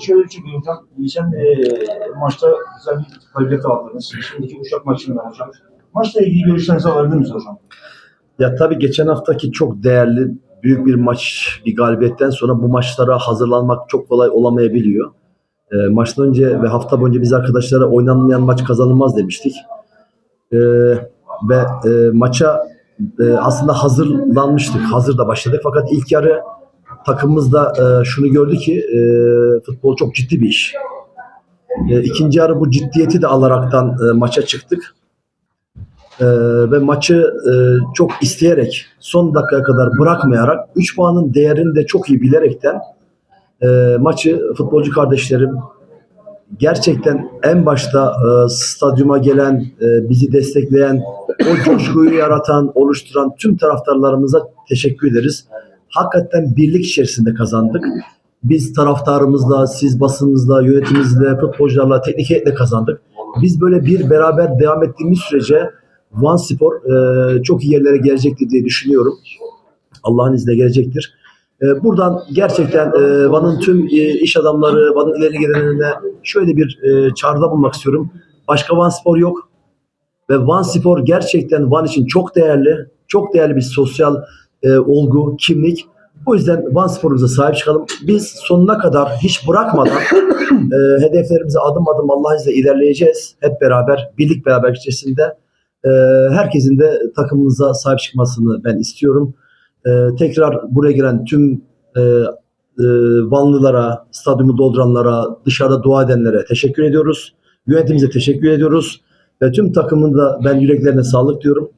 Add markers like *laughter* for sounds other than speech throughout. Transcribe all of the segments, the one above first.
şöyle çünkü hocam geçen e, maçta güzel bir galibiyet aldınız. Şimdiki Uşak maçında hocam. Maçla ilgili görüşlerinizi alabilir miyiz hocam? Ya tabii geçen haftaki çok değerli büyük bir maç, bir galibiyetten sonra bu maçlara hazırlanmak çok kolay olamayabiliyor. E, maçtan önce ve hafta boyunca biz arkadaşlara oynanmayan maç kazanılmaz demiştik. E, ve e, maça e, aslında hazırlanmıştık, hazır da başladık. Fakat ilk yarı takımımızda e, şunu gördü ki e, futbol çok ciddi bir iş. E, ikinci yarı bu ciddiyeti de alaraktan e, maça çıktık. Ee, ve maçı e, çok isteyerek son dakikaya kadar bırakmayarak 3 puanın değerini de çok iyi bilerekten e, maçı futbolcu kardeşlerim gerçekten en başta e, stadyuma gelen, e, bizi destekleyen, o coşkuyu yaratan, oluşturan tüm taraftarlarımıza teşekkür ederiz. Hakikaten birlik içerisinde kazandık. Biz taraftarımızla, siz basınımızla, yönetimimizle, futbolcularla, teknik heyetle kazandık. Biz böyle bir beraber devam ettiğimiz sürece Van Spor e, çok iyi yerlere gelecektir diye düşünüyorum. Allah'ın izniyle gelecektir. E, buradan gerçekten e, Van'ın tüm e, iş adamları, Van'ın ileri gelenlerine şöyle bir e, çağrıda bulmak istiyorum. Başka Van Spor yok. Ve Van Spor gerçekten Van için çok değerli, çok değerli bir sosyal e, olgu, kimlik. O yüzden Van Spor'umuza sahip çıkalım. Biz sonuna kadar hiç bırakmadan *coughs* e, hedeflerimize adım adım Allah izniyle ilerleyeceğiz. Hep beraber, birlik beraber içerisinde. E, herkesin de takımımıza sahip çıkmasını ben istiyorum. E, tekrar buraya gelen tüm e, e, Vanlılara, stadyumu dolduranlara, dışarıda dua edenlere teşekkür ediyoruz. Yönetimimize teşekkür ediyoruz. Ve tüm takımın da ben yüreklerine sağlık diyorum.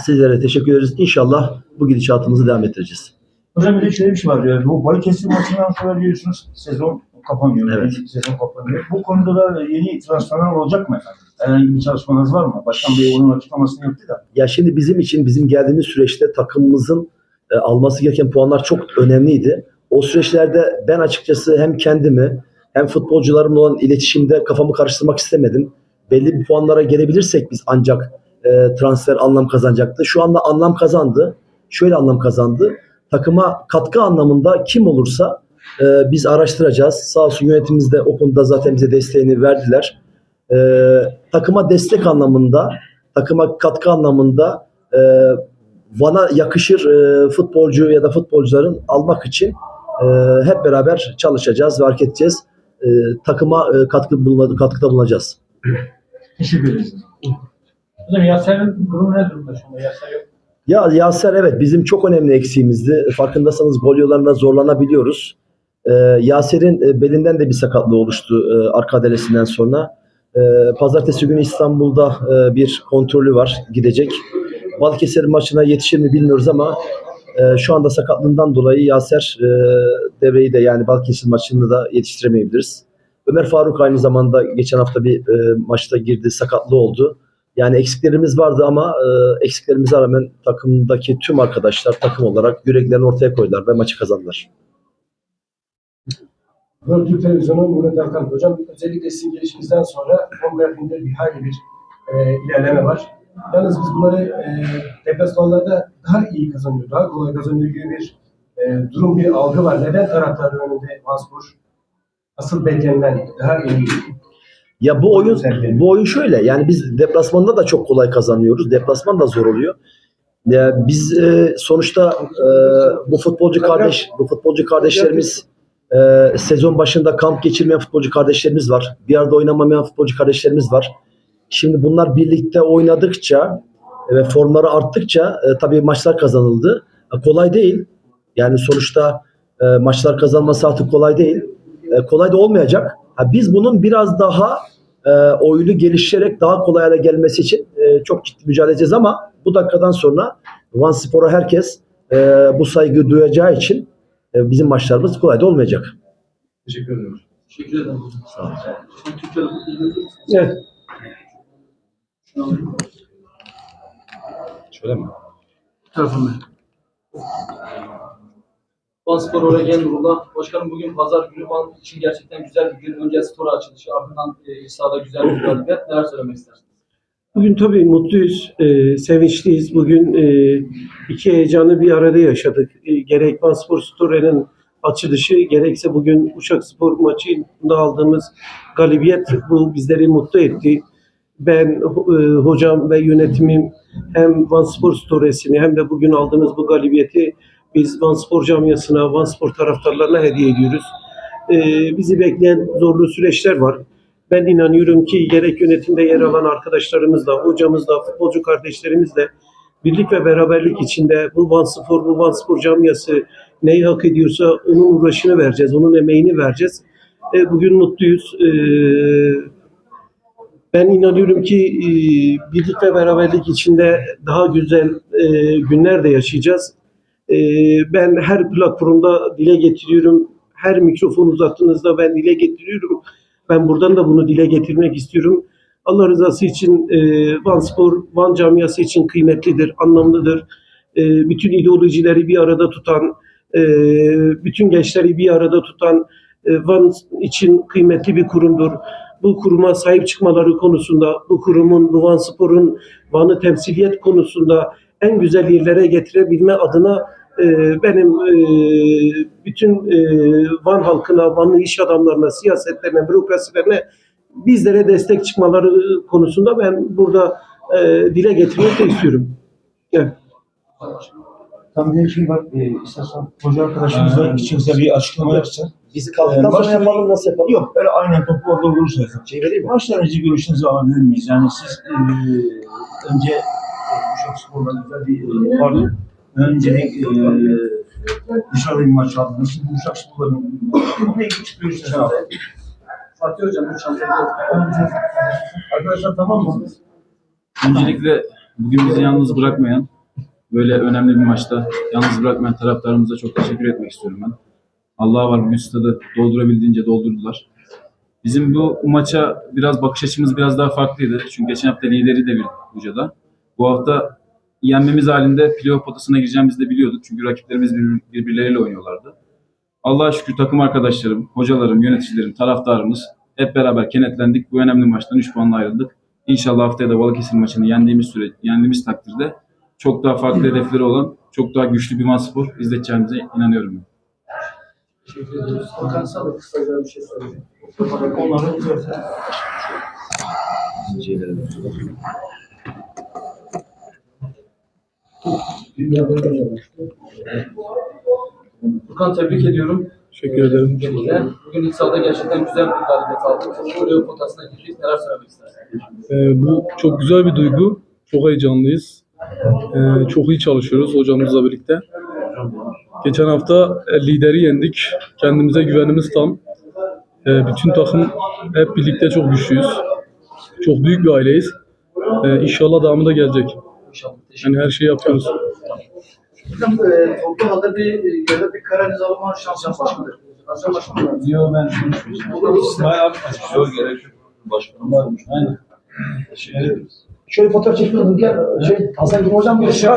Sizlere teşekkür ederiz. İnşallah bu gidişatımızı devam ettireceğiz. Hocam bir de şöyle bir şey var. Yani bu Balıkesir maçından sonra biliyorsunuz sezon kapanıyor. Evet. Sezon kapanıyor. Bu konuda da yeni transferler olacak mı efendim? Herhangi bir çalışmanız var mı? Başkan Bey onun açıklamasını yaptı da. Ya şimdi bizim için bizim geldiğimiz süreçte takımımızın e, alması gereken puanlar çok önemliydi. O süreçlerde ben açıkçası hem kendimi hem futbolcularımla olan iletişimde kafamı karıştırmak istemedim. Belli bir puanlara gelebilirsek biz ancak e, transfer anlam kazanacaktı. Şu anda anlam kazandı. Şöyle anlam kazandı. Takıma katkı anlamında kim olursa e, biz araştıracağız. Sağ olsun yönetimimiz de o konuda zaten bize desteğini verdiler. E, takıma destek anlamında, takıma katkı anlamında e, Van'a yakışır e, futbolcu ya da futbolcuların almak için e, hep beraber çalışacağız ve hareket edeceğiz. E, takıma e, katkı bulma, katkıda bulunacağız. Teşekkür ederiz. Hocam Yaser'in durumu ne durumda şu anda? Yaser yok. Ya Yaser evet bizim çok önemli eksiğimizdi. Farkındaysanız gol yollarında zorlanabiliyoruz. Ee, Yaser'in e, belinden de bir sakatlığı oluştu e, arka adelesinden sonra. E, Pazartesi günü İstanbul'da e, bir kontrolü var gidecek. Balıkesir maçına yetişir mi bilmiyoruz ama e, şu anda sakatlığından dolayı Yaser e, devreyi de yani Balıkesir maçını da yetiştiremeyebiliriz. Ömer Faruk aynı zamanda geçen hafta bir e, maçta girdi, sakatlığı oldu. Yani eksiklerimiz vardı ama e, eksiklerimize rağmen takımdaki tüm arkadaşlar takım olarak yüreklerini ortaya koydular ve maçı kazandılar. World Türk Televizyonu Murat Erkan Hocam özellikle sizin gelişinizden sonra home grafiğinde bir hayli bir e, ilerleme var. Yalnız biz bunları e, deplasmanlarda daha iyi kazanıyor, daha kolay kazanıyor gibi bir e, durum, bir algı var. Neden taraftarın önünde Vanspor asıl beklenilen daha iyi Ya bu oyun bu oyun şöyle. Yani biz deplasmanda da çok kolay kazanıyoruz. Deplasman da zor oluyor. Ya biz e, sonuçta e, bu futbolcu kardeş bu futbolcu kardeşlerimiz e, sezon başında kamp geçirmeyen futbolcu kardeşlerimiz var. Bir arada oynamamayan futbolcu kardeşlerimiz var. Şimdi bunlar birlikte oynadıkça ve formları arttıkça e, tabii maçlar kazanıldı. E, kolay değil. Yani sonuçta e, maçlar kazanması artık kolay değil. E, kolay da olmayacak. Ha, biz bunun biraz daha e, oyunu geliştirerek daha kolay hale gelmesi için e, çok ciddi mücadele edeceğiz ama bu dakikadan sonra Van Spor'a herkes e, bu saygı duyacağı için e, bizim maçlarımız kolay da olmayacak. Teşekkür ederim. Teşekkür ederim. Sağ olun. Evet. Şöyle mi? tarafında. Van Spor geldi burada. Başkanım bugün pazar günü Van için gerçekten güzel bir gün. Önce spora açılışı ardından e, sahada güzel bir galibiyet. Neler söylemek istersiniz? Bugün tabii mutluyuz, e, sevinçliyiz. Bugün e, iki heyecanı bir arada yaşadık. E, gerek Vanspor Store'nin açılışı gerekse bugün Uşak Spor maçında aldığımız galibiyet bu bizleri mutlu etti. Ben e, hocam ve yönetimim hem Van Spor Storesini hem de bugün aldığımız bu galibiyeti biz Van Spor camiasına, Van Spor taraftarlarına hediye ediyoruz. E, bizi bekleyen zorlu süreçler var. Ben inanıyorum ki gerek yönetimde yer alan arkadaşlarımızla, hocamızla, futbolcu kardeşlerimizle birlik ve beraberlik içinde bu Van Spor, bu Van Spor camiası neyi hak ediyorsa onun uğraşını vereceğiz, onun emeğini vereceğiz. E, bugün mutluyuz. E, ben inanıyorum ki e, birlik ve beraberlik içinde daha güzel e, günler de yaşayacağız. E, ben her platformda dile getiriyorum. Her mikrofon uzattığınızda ben dile getiriyorum. Ben buradan da bunu dile getirmek istiyorum. Allah rızası için e, Van Spor, Van camiası için kıymetlidir, anlamlıdır. E, bütün ideolojileri bir arada tutan, e, bütün gençleri bir arada tutan Van için kıymetli bir kurumdur. Bu kuruma sahip çıkmaları konusunda, bu kurumun, bu Van Spor'un Van'ı temsiliyet konusunda en güzel yerlere getirebilme adına benim e, bütün e, Van halkına, Vanlı iş adamlarına, siyasetlerine, bürokrasilerine bizlere destek çıkmaları konusunda ben burada e, dile getirmek de istiyorum. Evet. Tam bir şey var. E, istersen hoca arkadaşımızla içimize bir açıklama yapsa. Bizi kaldıktan Ee, sonra yapalım nasıl yapalım? Yok böyle aynen topu orada vurursa. Şey vereyim mi? Önce görüşünüzü alabilir miyiz? Yani siz e, önce e, Uşak Spor'la güzel bir e, pardon. Önce e, dışarıda bir maç aldınız. Şimdi Uşak Spor'la bir ilginç görüşünüzü alın. Fatih Hocam bu çantayı Arkadaşlar tamam mı? Öncelikle bugün bizi yalnız bırakmayan, böyle önemli bir maçta yalnız bırakmayan taraftarımıza çok teşekkür etmek istiyorum ben. Allah'a var bugün stadı doldurabildiğince doldurdular. Bizim bu maça biraz bakış açımız biraz daha farklıydı. Çünkü geçen hafta lideri de bir Buca'da. Bu hafta yenmemiz halinde playoff potasına gireceğimizi de biliyorduk. Çünkü rakiplerimiz bir- birbirleriyle oynuyorlardı. Allah'a şükür takım arkadaşlarım, hocalarım, yöneticilerim, taraftarımız hep beraber kenetlendik. Bu önemli maçtan 3 puanla ayrıldık. İnşallah haftaya da Balıkesir maçını yendiğimiz süre, yendiğimiz takdirde çok daha farklı hedefleri olan, çok daha güçlü bir spor izleteceğimize inanıyorum ben. teşekkür ediyoruz. Hakan Salı kısaca bir şey söyleyeyim. Onları. Furkan tebrik ediyorum. Teşekkür ederim. Öncelikle. Bugün ilk sahada gerçekten güzel bir galibiyet aldık. Playoff potasına girdik. Neler söylemek istersin? Ee, bu çok güzel bir duygu. Çok heyecanlıyız. Ee, çok iyi çalışıyoruz hocamızla birlikte. Geçen hafta e, lideri yendik. Kendimize güvenimiz tam. Ee, bütün takım hep birlikte çok güçlüyüz. Çok büyük bir aileyiz. Ee, inşallah devamı da gelecek. İnşallah. Teşekkür Yani her şeyi yapıyoruz. Hocam e, toplu halde bir e, yerde bir Karadeniz alma şansınız var mıdır? Nasıl başkanım? Yok ben abi Yok gerek yok. Başkanım varmış. Aynen. Teşekkür ederiz. Şöyle fotoğraf çekiyorum. Gel. Şey, Hasan Hocam bir şey.